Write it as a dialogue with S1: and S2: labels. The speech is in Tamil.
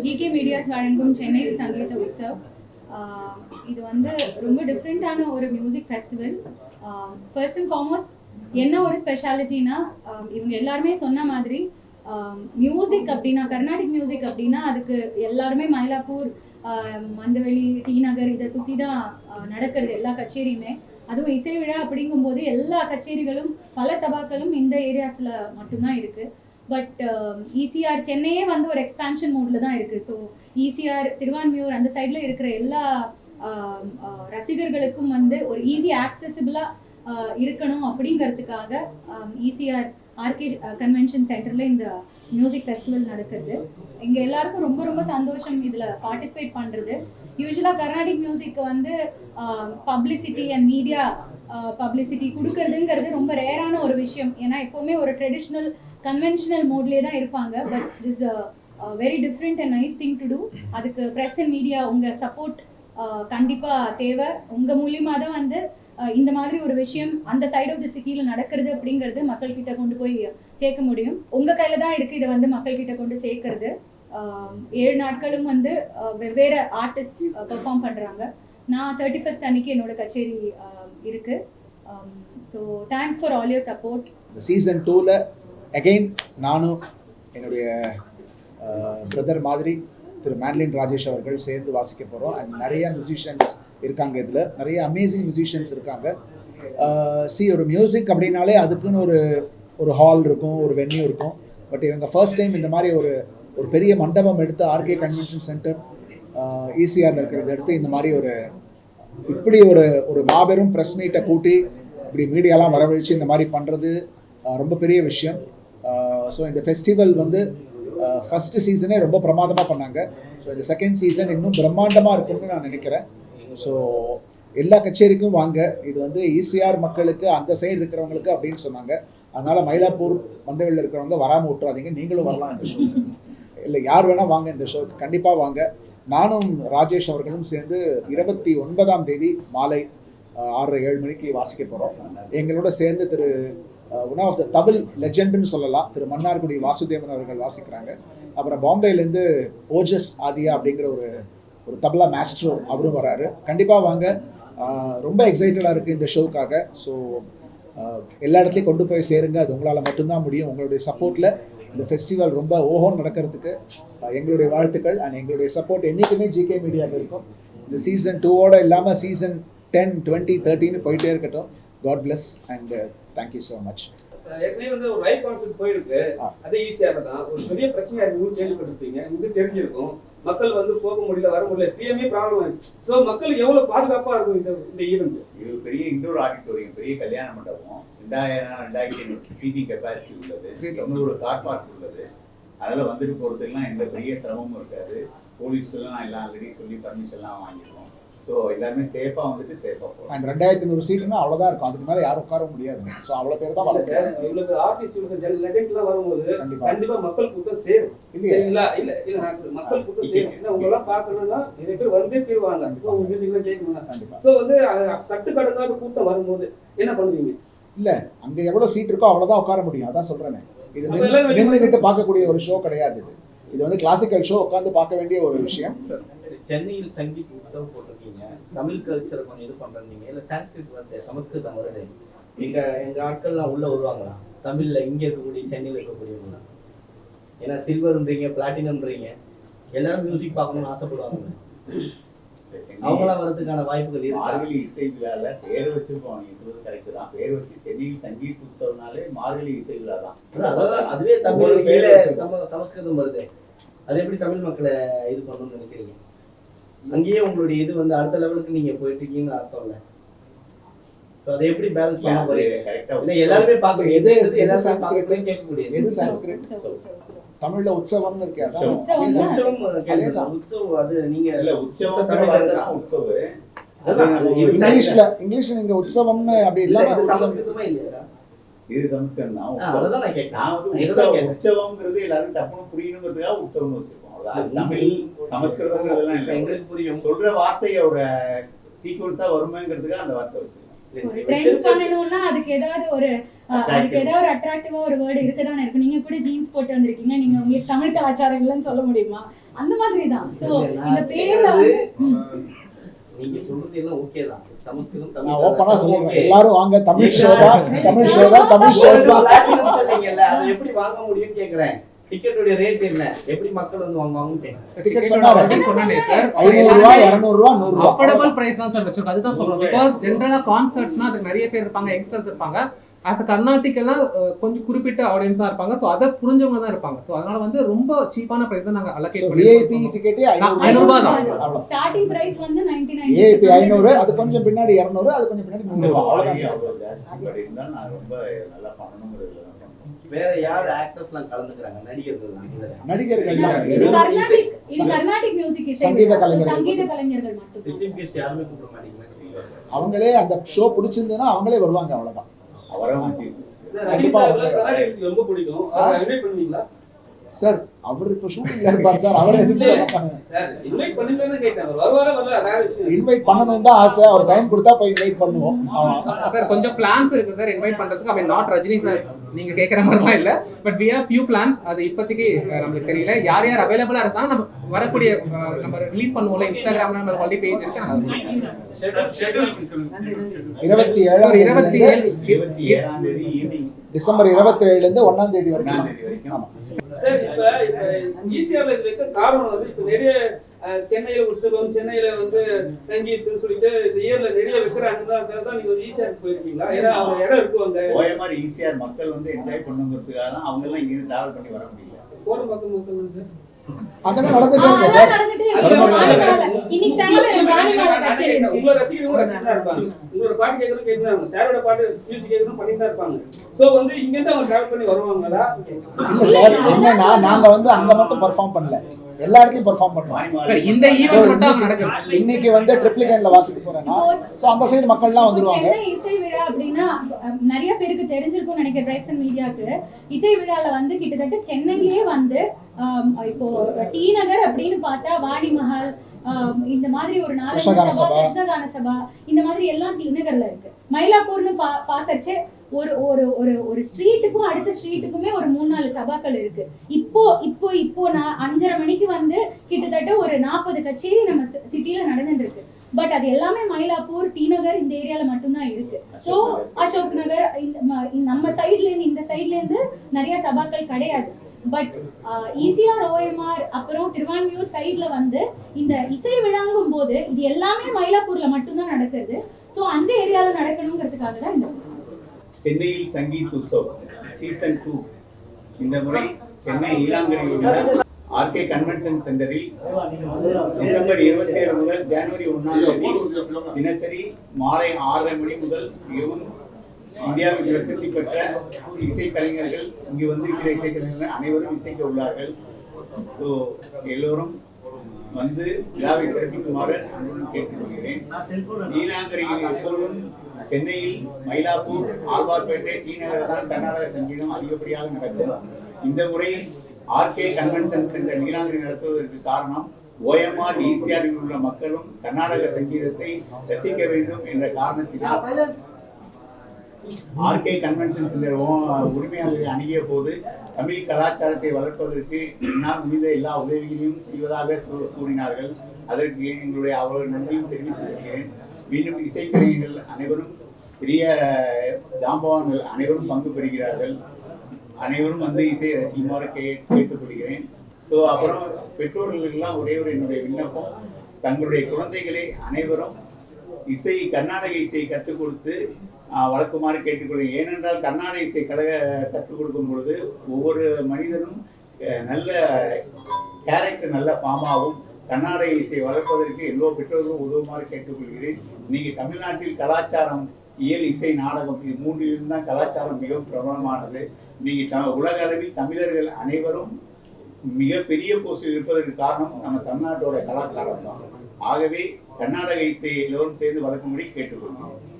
S1: ஜிகே மீடியாஸ் வழங்கும் சென்னை சங்கீத உற்சவ் இது வந்து ரொம்ப டிஃப்ரெண்ட்டான ஒரு music festival first and foremost என்ன ஒரு ஸ்பெஷாலிட்டினா இவங்க எல்லாருமே சொன்ன மாதிரி மியூசிக் அப்படின்னா கர்நாடிக் மியூசிக் அப்படின்னா அதுக்கு எல்லாருமே மயிலாப்பூர் மந்தவெளி டி நகர் இதை சுற்றி தான் நடக்கிறது எல்லா கச்சேரியுமே. அதுவும் இசை விழா அப்படிங்கும்போது எல்லா கச்சேரிகளும் பல சபாக்களும் இந்த ஏரியாஸில் மட்டும்தான் இருக்குது பட் இசிஆர் um, சென்னையே வந்து ஒரு எக்ஸ்பான்ஷன் மோட்ல தான் இருக்கு. ஸோ இசிஆர் திருவான்மியூர் அந்த சைடில் இருக்கிற எல்லா um, uh, ரசிகர்களுக்கும் வந்து ஒரு ஈஸி ஆக்சசிபிளாக uh, இருக்கணும் அப்படிங்கிறதுக்காக இசிஆர் um, ஆர்கே கன்வென்ஷன் சென்டர்ல uh, இந்த மியூசிக் ஃபெஸ்டிவல் நடக்குது. இங்க எல்லாருக்கும் ரொம்ப ரொம்ப சந்தோஷம் இதுல பார்ட்டிசிபேட் பண்றது. யூஸ்வலாக கர்நாடிக் மியூசிக் வந்து பப்ளிசிட்டி அண்ட் மீடியா பப்ளிசிட்டி கொடுக்கறதுங்கிறது ரொம்ப ரேரான ஒரு விஷயம். ஏன்னா எப்போவுமே ஒரு ட்ரெடிஷ்னல் கன்வென்ஷனல் மோட்லேயே தான் இருப்பாங்க. But this very different and nice thing to do அதுக்கு ப்ரெஸ் அண்ட் மீடியா உங்கள் சப்போர்ட் கண்டிப்பாக தேவை. உங்கள் மூலியமாக தான் வந்து இந்த மாதிரி ஒரு விஷயம் அந்த சைடு ஆஃப் த சிட்டியில் நடக்கிறது அப்படிங்கிறது மக்கள்கிட்ட கொண்டு போய் சேர்க்க முடியும். உங்கள் கையில் தான் இருக்குது இதை வந்து மக்கள்கிட்ட கொண்டு சேர்க்கறது. ஏழு நாட்களும் வந்து வெவ்வேறு ஆர்டிஸ்ட் பெர்ஃபார்ம் பண்ணுறாங்க நான் தேர்ட்டி ஃபஸ்ட் அன்னைக்கு என்னோட கச்சேரி இருக்கு. So thanks for all your support
S2: season டூவில் அகெயின் நானும் என்னுடைய பிரதர் மாதிரி திரு மேன்லின் ராஜேஷ் அவர்கள் சேர்ந்து வாசிக்க போகிறோம் அண்ட் நிறைய மியூசிஷியன்ஸ் இருக்காங்க இதில். நிறைய அமேசிங் மியூசிஷியன்ஸ் இருக்காங்க. சி ஒரு மியூசிக் அப்படின்னாலே அதுக்குன்னு ஒரு ஒரு ஹால் இருக்கும் ஒரு வென்யூ இருக்கும். பட் இவங்க ஃபர்ஸ்ட் டைம் இந்த மாதிரி ஒரு ஒரு பெரிய மண்டபம் எடுத்து ஆர்கே கன்வென்ஷன் சென்டர் ஈசிஆரில் இருக்கிறத எடுத்து இந்த மாதிரி ஒரு இப்படி ஒரு ஒரு மாபெரும் ப்ரெஸ் மீட்டை கூட்டி இப்படி மீடியாலாம் வரவழைச்சு இந்த மாதிரி பண்ணுறது ரொம்ப பெரிய விஷயம். ஸோ இந்த ஃபெஸ்டிவல் வந்து ஃபஸ்ட்டு சீசனே ரொம்ப பிரமாதமாக பண்ணாங்க. ஸோ இந்த செகண்ட் சீசன் இன்னும் பிரம்மாண்டமாக இருக்கும்னு நான் நினைக்கிறேன். ஸோ எல்லா கச்சேரிக்கும் வாங்க. இது வந்து ஈசிஆர் மக்களுக்கு அந்த சைடு இருக்கிறவங்களுக்கு அப்படின்னு சொன்னாங்க. அதனால மயிலாப்பூர் மண்டவெளியில் இருக்கிறவங்க வராமல் விட்டுறாதீங்க. நீங்களும் வரலாம் இந்த ஷோ இல்லை யார் வேணால் வாங்க இந்த ஷோ கண்டிப்பாக வாங்க. நானும் ராஜேஷ் அவர்களும் சேர்ந்து இருபத்தி ஒன்பதாம் தேதி மாலை ஆறு ஆறரை ஏழு மணிக்கு வாசிக்க போகிறோம் எங்களோட சேர்ந்து திரு ஒன் ஆஃப் த தமிழ் லெஜெண்டுன்னு சொல்லலாம். திரு மன்னார்குடி வாசுதேவன் அவர்கள் வாசிக்கிறாங்க. அப்புறம் பாம்பேலேருந்து ஓஜஸ் ஆதியா அப்படிங்கிற ஒரு ஒரு தபலா மாஸ்டர் அவரும் வராரு. கண்டிப்பாக வாங்க. ரொம்ப எக்ஸைட்டடாக இருக்குது இந்த ஷோக்காக ஸோ எல்லா இடத்துலையும் கொண்டு போய் சேருங்க. அது உங்களால் மட்டும்தான் முடியும். உங்களுடைய சப்போர்ட்டில் இந்த ஃபெஸ்டிவல் ரொம்ப ஓஹோன்னு நடக்கிறதுக்கு எங்களுடைய வாழ்த்துக்கள் அண்ட் எங்களுடைய சப்போர்ட் என்றைக்குமே ஜிகே மீடியாவில் இருக்கும். இந்த சீசன் டூவோட இல்லாமல் சீசன் டென் டுவெண்ட்டி தேர்ட்டின்னு போயிட்டே இருக்கட்டும். God bless and thank you so much
S3: ஏற்கனவே வந்து ஒரு லைவ் கான்சர்ட் போயிருக்கு. அதே ஈஸியாக தான் ஒரு பெரிய பிரச்சனையா இருக்கு ஊர் உங்களுக்கு தெரிஞ்சிருக்கும். மக்கள் வந்து போக முடியல வர முடியல சிஎம்ஏ ப்ராப்ளம் ஆயிடுச்சு. ஸோ மக்களுக்கு எவ்வளவு பாதுகாப்பா இருக்கும் இந்த இந்த ஈவெண்ட்
S4: இது பெரிய இண்டோர் ஆடிட்டோரியம் பெரிய கல்யாண மண்டபம். ரெண்டாயிரம் ரெண்டாயிரத்தி ஐநூறு சீட்டிங் கெப்பாசிட்டி உள்ளது. இன்னொரு கார் பார்க் உள்ளது. அதனால வந்துட்டு போறதுக்கெல்லாம் எந்த பெரிய சிரமமும் இருக்காது. போலீஸ்லாம் எல்லாம் ஆல்ரெடி சொல்லி பர்மிஷன்லாம் வாங்கிருக்கோம். ஸோ எல்லாருமே சேஃபா வந்துட்டு சேஃபா போகலாம்
S2: அண்ட் ரெண்டாயிரத்தி நூறு சீட்டுன்னா அவ்வளோதான் இருக்கும். அதுக்கு மேலே யாரும் உட்கார முடியாது. ஸோ அவ்வளோ பேர் தான்
S3: இல்ல
S2: வர
S3: சார் இவ்வளவு ஆர்டிஸ்ட் இவ்வளவு லெஜெண்ட் எல்லாம் வரும்போது
S2: கண்டிப்பா.
S3: கண்டிப்பா மக்கள் கூட்டம் சேரும்.
S2: இல்லையா?
S3: சரிங்களா? இல்ல இல்ல மக்கள் கூட்டம் சேரும். ஏன்னா உங்க எல்லாம் பார்க்கணும்னா நிறைய பேர் வந்தே தீர்வாங்க ஸோ உங்க மியூசிக்லாம் கேட்கணும்னா.
S2: கண்டிப்பா.
S3: ஸோ வந்து கட்டுக்கடங்காத கூட்டம் வரும்போது என்ன பண்ணுவீங்க?
S2: இல்ல அங்க எவ்வளவு சீட் இருக்கோ அவ்வளவுதான் உட்கார முடியும். அதான் சொல்றேனே. இது நின்றுகிட்டு பார்க்கக்கூடிய ஒரு ஷோ கிடையாது இது. இது வந்து கிளாசிக்கல் ஷோ உட்காந்து பார்க்க வேண்டிய ஒரு விஷயம்.
S5: சென்னையில் சங்கீத் உற்சவ் போட்டிருக்கீங்க. தமிழ் கல்ச்சரை கொஞ்சம் இது பண்றீங்க. இல்ல சான்ஸ்கிரிட் வந்து சமஸ்கிருதம் வருது எங்க எங்க ஆட்கள்லாம் உள்ள வருவாங்களா? தமிழ்ல இங்க இருக்கக்கூடிய சென்னையில இருக்கக்கூடியவங்க. ஏன்னா சில்வர்ன்றீங்க பிளாட்டினம்ன்றீங்க எல்லாரும் மியூசிக் பார்க்கணும்னு ஆசைப்படுவாங்க. அவங்களாம் வர்றதுக்கான வாய்ப்புகள்
S4: மார்கழி இசை விழால பேர் வச்சிருக்கோம் நீங்க சொல்றது கரெக்ட் தான். பேர் வச்சு சென்னையில் சங்கீத் உற்சவனாலே மார்கழி இசை விழா தான்.
S5: அதான் அதுவே தமிழ். சம- சமஸ்கிருதம் வருது. அது எப்படி தமிழ் மக்களை இது பண்ணணும்னு நினைக்கிறீங்க? அங்கேயே உங்களுடைய இது வந்து அடுத்த லெவலுக்கு நீங்க போயிட்டு இருக்கீங்கன்னு அர்த்தம் இல்ல? அதை எப்படி பேலன்ஸ் பண்ண போறீங்க? எல்லாருமே பார்க்க
S2: எது-
S5: எது
S2: சான்ஸ்கிரிட்?
S5: பார்க்கறதையும் கேட்க முடியாது.
S2: எது சான்ஸ்கிரிட்? தமிழ்ல உற்சவம்னு இருக்கே அதான்.
S1: உற்சவம்.
S2: இங்கிலீஷ்ல. இங்கிலீஷ்ல நீங்க உற்சவம்னு அப்படி
S5: இல்ல,
S2: இல்லாம
S5: இது
S2: உற்சவம்.
S5: சமஸ்கிருதமா இல்லையா
S4: இது சமஸ்கிருதம் தான். உற்சவம்ங்கிறது எல்லாரும் டப்புனு புரியணுங்கிறதுக்காக உற்சவம்னு வச்சிருக்கோம். தமிழ்
S5: இப்ப
S4: இல்லை.
S5: எங்களுக்கு புரியும்.
S4: சொல்ற வார்த்தையோட சீக்வன்ஸா வருமேங்கிறதுக்காக அந்த வார்த்தை வச்சிருக்கோம்.
S1: ஒரு ட்ரெண்ட் பண்ணணும்னா அதுக்கு ஏதாவது ஒரு அதுக்கு ஏதாவது ஒரு அட்ராக்டிவா ஒரு வேர்டு இருக்கதானே இருக்கு நீங்க கூட ஜீன்ஸ் போட்டு வந்திருக்கீங்க. நீங்க உங்களுக்கு தமிழ் கலாச்சாரங்கள்னு சொல்ல முடியுமா? அந்த மாதிரி தான்.
S5: நான்
S1: இந்த பேர்ல.
S5: நீங்க சொல்றது எல்லாம் ஓகே தான். சமஸ்கிருதம் தமிழ்.
S2: எல்லாரும் வாங்க தமிழ் ஷோ தான் தமிழ் ஷோ தான் தமிழ் ஷோ
S5: ஒரு
S2: தான்
S5: platinum சொன்னீங்கல்ல, அதை எப்படி வாங்க முடியும்னு கேக்குறேன். டிக்கெட்டுடைய ரேட் என்ன? எப்படி மக்கள் வந்து வாங்குவாங்கன்னு
S2: டிக்கெட் சொன்னாரு?
S6: சார்.
S2: ஐநூறு ரூபா இருநூறு ரூபா நூறு ரூபா
S6: அஃபோர்டபுள் பிரைஸ் தான் சார் வச்சிருக்கோம். அதுதான் சொல்றோம். பிகாஸ் ஜென்ரலா கான்சர்ட்ஸ்னா அதுக்கு நிறைய பேர் இருப்பாங்க யங்ஸ்டர்ஸ் இருப்பாங்க. ஆஸ் அ கர்நாடிக் எல்லாம் கொஞ்சம் குறிப்பிட்ட ஆடியன்ஸா இருப்பாங்க. சோ அதை புரிஞ்சவங்க தான் இருப்பாங்க. சோ அதனால வந்து ரொம்ப சீப்பான பிரைஸ் தான் நாங்க அலோகேட்
S2: விஐபி
S6: பண்ணிருக்கோம்.
S2: டிக்கெட்டே ஐநூறு
S6: ஐநூறு ரூபா. தான்.
S1: ஸ்டார்டிங் பிரைஸ் வந்து நைன்டி
S2: ஏபி ஐநூறு அது கொஞ்சம் பின்னாடி இருநூறு அது கொஞ்சம் பின்னாடி
S4: இந்த
S2: முந்நூறு. ரூபா
S4: வாடகை
S2: அவ்வளவுதான்.
S4: அவ்வளவு ஜாஸ்தி பட் இருந்தாலும் நான் ரொம்ப நல்லா பண்ணணுங்கிறதுல.
S5: வேற யார் ஆக்டர்ஸ் எல்லாம் கலந்துக்கிறாங்க? நடிகர்கள்லாம். இதுல.
S2: நடிகர்கள்
S1: கர்நாடிக் மியூசிக்
S2: சங்கீத கலைஞர்கள்
S1: சங்கீத கலைஞர்கள் மட்டும்.
S5: சீஃப் கெஸ்ட் யாருமே கூப்பிட மாட்டீங்களா?
S2: அவங்களே அந்த ஷோ பிடிச்சிருந்ததுன்னா அவங்களே வருவாங்க அவ்வளவுதான்.
S4: அவரை
S3: music ரொம்ப பிடிக்கும்.
S2: சார் அவர் இப்ப ஷூட்டிங்ல இருப்பார் சார். அவரை
S3: இன்வைட்
S2: பண்ணணும் தான் ஆசை. அவர் டைம் கொடுத்தா போய் இன்வைட் பண்ணுவோம்.
S6: சார் கொஞ்சம் பிளான்ஸ் இருக்கு சார் இன்வைட் பண்றதுக்கு. அவன் நாட் ரஜினி சார் நீங்க கேக்குற மாதிரிலாம் இல்ல. But we have few plans அது இப்போதைக்கு அஹ், நம்மளுக்கு தெரியல. யார் யார் அவைலபிளா இருக்காங்க நம்ம வரக்கூடிய நம்ம ரிலீஸ் பண்ணுவோம்ல இன்ஸ்டாகிராம்ல நம்ம ஆல்ரெடி பேஜ் இருக்கு.
S2: இருபத்தி
S6: ஏழு.
S4: இருபத்தி ஏழாம் தேதி ஈவினிங்
S2: டிசம்பர் இருபத்தி ஏழுல இருந்து ஒன்னாம் தேதி
S4: ஒன்றாம்
S2: வரைக்கும்
S4: தேதி வரைக்கும்.
S2: ஆமா.
S3: சார் இப்ப இப்ப ஈசிஆர்ல இது வைக்க காரணம் வந்து இப்ப நிறைய சென்னையில உற்சவம் சென்னையில வந்து சங்கீத்னு சொல்லிட்டு இந்த இயர்ல நிறைய வைக்கிறாங்கன்னா தான் நீங்க வந்து ஈசிஆருக்கு போயிருக்கீங்களா? ஏன்னா அவங்க இடம் இருக்கும் அங்க.
S4: ஓஎம்ஆர் ஈஸியார் மக்கள் வந்து என்ஜாய் பண்ணுங்கிறதுக்காக தான் அவங்க எல்லாம் இங்கிருந்து டிராவல் பண்ணி வர முடியல.
S3: போன பக்கம் மக்கள் சார்.
S2: அங்கதான் நடந்துட்டே இருக்கு சார்.
S1: இன்னைக்கு சாயங்காலம் கச்சேரி.
S3: உங்களோட ரசிகர்களா இருப்பாங்க. உங்களோட பாட்டு தான் இருப்பாங்க. சாரோட பாட்டு மியூசிக் பண்ணிட்டு இருப்பாங்க. சோ வந்து இங்க இருந்து அவங்க டிராவல் பண்ணி வருவாங்களா?
S2: இல்ல சார் என்னன்னா நாங்க வந்து அங்க மட்டும் பெர்ஃபார்ம் பண்ணல. எல்லா இடத்துலயும் பெர்ஃபார்ம்
S6: சார் இந்த ஈவென்ட் மட்டும் நடக்குது
S2: இன்னைக்கு வந்து ட்ரிப்ளிகேன்ல வாசிக்க போறேன்னா சோ அந்த சைடு மக்கள்லாம் வந்துருவாங்க.
S1: சென்னை இசை விழா அப்படின்னா நிறைய பேருக்கு தெரிஞ்சிருக்கும் நினைக்கிறேன் பிரைசன் மீடியாக்கு இசை விழால வந்து கிட்டத்தட்ட சென்னையிலேயே வந்து இப்போ டி நகர் அப்படின்னு பார்த்தா வாணி மஹால் இந்த மாதிரி ஒரு
S2: கிருஷ்ணகான
S1: சபா. கிருஷ்ணகான சபா இந்த மாதிரி எல்லாம் டி நகர்ல இருக்கு. மயிலாப்பூர்னு பா பாக்கறச்சே ஒரு ஒரு ஒரு ஒரு ஸ்ட்ரீட்டுக்கும் அடுத்த ஸ்ட்ரீட்டுக்குமே ஒரு மூணு நாலு சபாக்கள் இருக்கு. இப்போ இப்போ இப்போ நான் அஞ்சரை மணிக்கு வந்து கிட்டத்தட்ட ஒரு நாற்பது கச்சேரி நம்ம சிட்டில நடந்துட்டு இருக்கு பட் அது எல்லாமே மயிலாப்பூர் டி நகர் இந்த ஏரியால மட்டும்தான் இருக்கு. ஸோ அசோக் நகர் நம்ம சைட்ல இருந்து இந்த சைட்ல இருந்து நிறைய சபாக்கள் கிடையாது. பட் ஈசிஆர் ஓஎம்ஆர் அப்புறம் திருவான்மியூர் சைட்ல வந்து இந்த இசை விழாங்கும் போது இது எல்லாமே மயிலாப்பூர்ல மட்டும்தான் நடக்குது. ஸோ அந்த ஏரியால நடக்கணுங்கிறதுக்காக தான் இந்த.
S4: சென்னையில் சங்கீத் உற்சவ் சீசன் டூ இந்த முறை சென்னை நீலாங்கரியில் உள்ள ஆர்கே கன்வென்ஷன் சென்டரில் டிசம்பர் இருபத்தி ஏழு முதல் ஜனவரி ஒன்னாம் தேதி தினசரி மாலை ஆறரை மணி முதல் மிகவும் இந்தியாவில் பிரசித்தி பெற்ற இசைக்கலைஞர்கள் இங்கு வந்திருக்கிற இசைக்கலைஞர்கள் அனைவரும் இசைக்க உள்ளார்கள். ஸோ எல்லோரும் வந்து விழாவை சிறப்பிக்குமாறு அன்புடன் கேட்டுக்கொள்கிறேன். நீலாங்கரையில் எப்பொழுதும் சென்னையில் மயிலாப்பூர் ஆழ்வார்பேட்டை டி நகரில் தான் கர்நாடக சங்கீதம் அதிகப்படியாக நடக்கும். இந்த முறை ஆர்கே கன்வென்ஷன் சென்டர் நீலாங்கரை நடத்துவதற்கு காரணம் ஓஎம்ஆர் ஈசிஆரில் உள்ள மக்களும் கர்நாடக சங்கீதத்தை ரசிக்க வேண்டும் என்ற காரணத்தினால். ஆர்கே கன்வென்ஷன் சென்டர் உரிமையாளர்களை அணுகிய போது தமிழ் கலாச்சாரத்தை வளர்ப்பதற்கு என்னால் முடிந்த எல்லா உதவிகளையும் செய்வதாக கூறினார்கள். அதற்கு எங்களுடைய அவர்கள் நன்றியும் தெரிவித்துக் கொள்கிறேன். மீண்டும் இசைக்கலைஞர்கள் அனைவரும் பெரிய ஜாம்பவான்கள் அனைவரும் பங்கு பெறுகிறார்கள். அனைவரும் வந்து இசையை ரசிக்குமாறு கே கேட்டுக்கொள்கிறேன். ஸோ அப்புறம் பெற்றோர்களுக்கெல்லாம் ஒரே ஒரு என்னுடைய விண்ணப்பம். தங்களுடைய குழந்தைகளை அனைவரும் இசை கர்நாடக இசையை கற்றுக் கொடுத்து வளர்க்குமாறு கேட்டுக்கொள்கிறேன். ஏனென்றால் கர்நாடக இசை கழக கற்றுக் கொடுக்கும் பொழுது ஒவ்வொரு மனிதனும் நல்ல கேரக்டர் நல்ல பாமாவும் கர்நாடக இசை வளர்ப்பதற்கு எல்லோ பெற்றோர்களும் உதவுமாறு கேட்டுக்கொள்கிறேன். நீங்கள் தமிழ்நாட்டில் கலாச்சாரம் இயல் இசை நாடகம் இது மூன்றிலிருந்து தான் கலாச்சாரம் மிகவும் பிரபலமானது. நீங்கள் த- உலக அளவில் தமிழர்கள் அனைவரும் மிகப்பெரிய போஸ்டில் இருப்பதற்கு காரணம் நம்ம தமிழ்நாட்டோட கலாச்சாரம் தான். ஆகவே கர்நாடக இசையை எல்லோரும் சேர்ந்து வளர்க்கும்படி கேட்டுக்கொள்கிறோம்